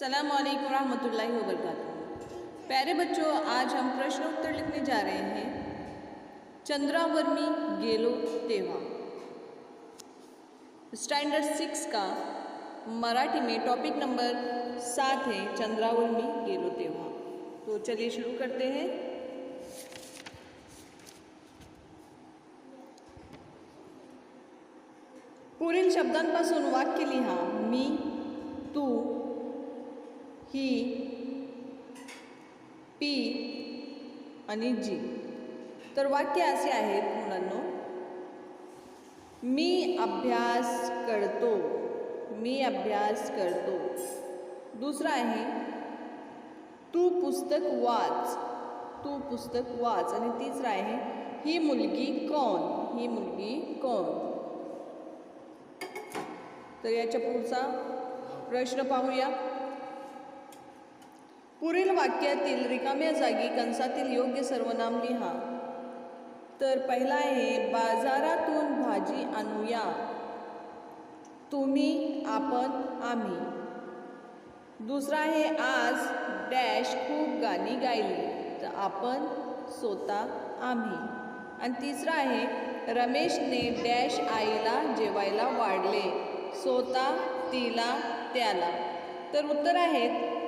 सलाम रहमतुल्लाहि व बरकातुहू प्यारे बच्चों, आज हम प्रश्न उत्तर लिखने जा रहे हैं। चंद्रावर्मी गेलो तेव्हा स्टैंडर्ड सिक्स का मराठी में टॉपिक नंबर सात है, चंद्रावर्मी गेलो तेव्हा तो चलिए शुरू करते हैं। पुढील शब्दांपासून वाक्य लिहा, मी, तू ही पी आणि जी. तर वाक्य असे आहेत मुलांनो मी अभ्यास करतो मी अभ्यास करतो. दुसरा आहे तू पुस्तक वाच तू पुस्तक वाच. आणि तिसरा आहे ही मुलगी कोण ही मुलगी कोण? तर याच्या पुढचा प्रश्न पाहूया. पुढील वाक्यातील रिकाम्या जागी कंसातील योग्य सर्वनाम लिहा. तर पहिला आहे बाजारातून भाजी आणूया. तुम्ही आपण आम्ही. दुसरा आहे आज डॅश खूप गाणी गायली तर आपण स्वतः आम्ही. आणि तिसरा आहे रमेशने डॅश आईला जेवायला वाढले स्वतः तिला त्याला. तर उत्तर आहेत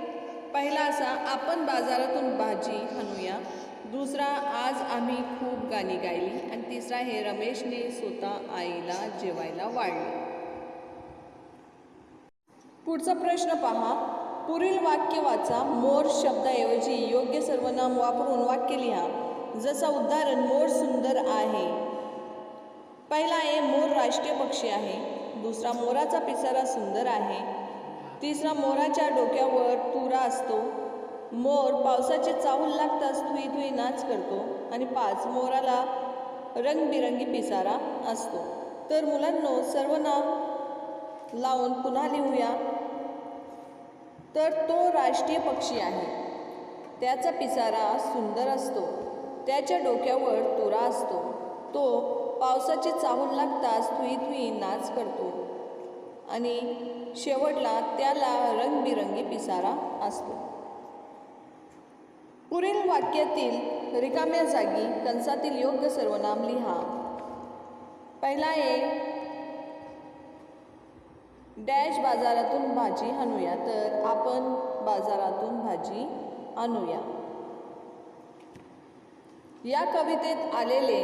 पहिला असा आपण बाजारातून भाजी आणूया. दुसरा आज आम्ही खूप गाणी गायली. आणि तिसरा हे रमेशने स्वतः आईला जेवायला वाढले. पुढचा प्रश्न पहा. पुढील वाक्य वाचा. मोर शब्दाऐवजी योग्य सर्वनाम वापरून वाक्य लिहा. जसा उदाहरण मोर सुंदर आहे. पहिला आहे मोर राष्ट्रीय पक्षी आहे. दुसरा मोराचा पिसारा सुंदर आहे. तिसरा मोराच्या डोक्यावर तुरा असतो. मोर पावसाचे चाहूल लागताच थुई थुई नाच करतो आणि पाच मोराला रंगबिरंगी पिसारा असतो. तर मुलांनो सर्वनाम लावून पुन्हा लिहूया. तर तो राष्ट्रीय पक्षी आहे. त्याचा पिसारा सुंदर असतो. त्याच्या डोक्यावर तुरा असतो. तो पावसाचे चाहूल लागताच थुई थुई नाच करतो. आणि शेवटला त्याला रंगबिरंगी पिसारा असतो. पुढील वाक्यातील रिकाम्या जागी कंसातील योग्य सर्वनाम लिहा. पहिला आहे डॅश बाजारातून भाजी आणूया तर आपण बाजारातून भाजी आणूया. या कवितेत आलेले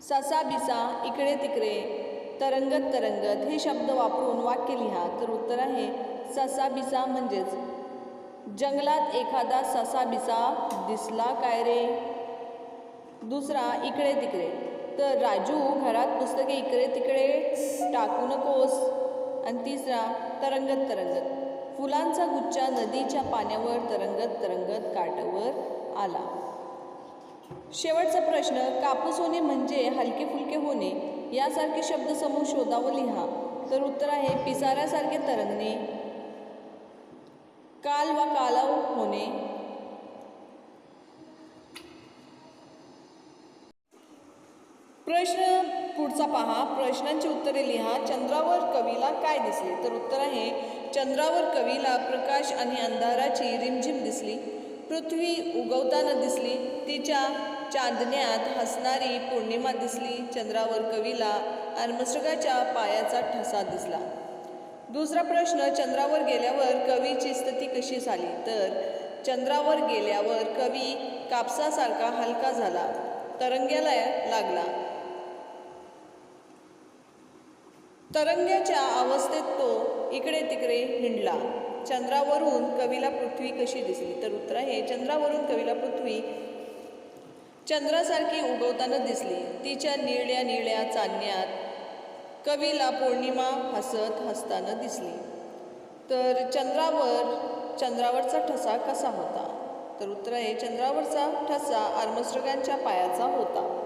ससा बिसा इकडे तिकडे तरंगत तरंगत हे शब्द वापरून वाक्य लिहा. तर उत्तर आहे ससाबिसा म्हणजेच. जंगलात एखादा ससाबिसा दिसला काय रे? दुसरा इकडे तिकडे. तर राजू घरात पुस्तके इकडे तिकडे टाकू नकोस. आणि तिसरा तरंगत तरंगत. फुलांचा गुच्छा नदीच्या पाण्यावर तरंगत तरंगत काठावर आला. शेवटचा प्रश्न कापूस होणे म्हणजे हलके फुलके होणे. यासारखे शब्दसमूह शोधा व लिहा. तर उत्तर आहे पिसाऱ्यासारखे तरंगणे. काल वा कालव होणे. प्रश्न पुढचा पहा. प्रश्नांची उत्तरे लिहा. चंद्रावर कवीला काय दिसले? तर उत्तर आहे चंद्रावर कवीला प्रकाश आणि अंधाराची रिमझिम दिसली. पृथ्वी उगवताना दिसली तिच्या चांदण्यात हसणारी पौर्णिमा दिसली चंद्रावर कवीला आर्मस्ट्रगाच्या पायाचा ठसा दिसला. दुसरा प्रश्न चंद्रावर गेल्यावर कवीची स्थिती कशी झाली? तर चंद्रावर गेल्यावर कवी कापसासारखा हलका झाला तरंग्याला लागला. तरंग्याच्या अवस्थेत तो इकडे तिकडे हिंडला. चंद्रावरून कवीला पृथ्वी कशी दिसली? तर उत्तर आहे चंद्रावरून कवीला पृथ्वी चंद्रासारखी उगवताना दिसली. तिच्या निळ्या निळ्या चांदण्यात कवीला पौर्णिमा हसत हसताना दिसली. तर चंद्रावर चंद्रावरचा ठसा कसा होता? तर उत्तर आहे चंद्रावरचा ठसा आर्मस्ट्रगांच्या पायाचा होता.